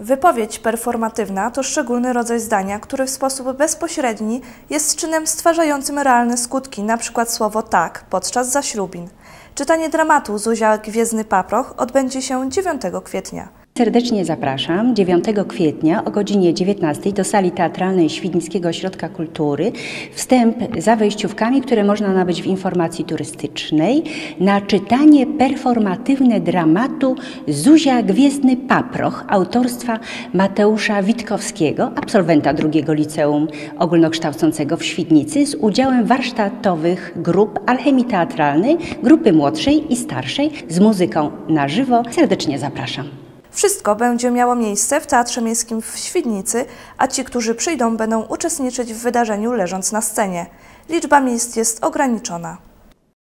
Wypowiedź performatywna to szczególny rodzaj zdania, który w sposób bezpośredni jest czynem stwarzającym realne skutki, np. słowo tak podczas zaślubin. Czytanie dramatu Zuzia Gwiezdny Paproch odbędzie się 9 kwietnia. Serdecznie zapraszam 9 kwietnia o godzinie 19 do sali teatralnej Świdnickiego Ośrodka Kultury. Wstęp za wejściówkami, które można nabyć w informacji turystycznej na czytanie performatywne dramatu Zuzia Gwiezdny Paproch autorstwa Mateusza Witkowskiego, absolwenta drugiego liceum ogólnokształcącego w Świdnicy z udziałem warsztatowych grup Alchemii Teatralnej, grupy młodszej i starszej z muzyką na żywo. Serdecznie zapraszam. Wszystko będzie miało miejsce w Teatrze Miejskim w Świdnicy, a ci, którzy przyjdą, będą uczestniczyć w wydarzeniu leżąc na scenie. Liczba miejsc jest ograniczona.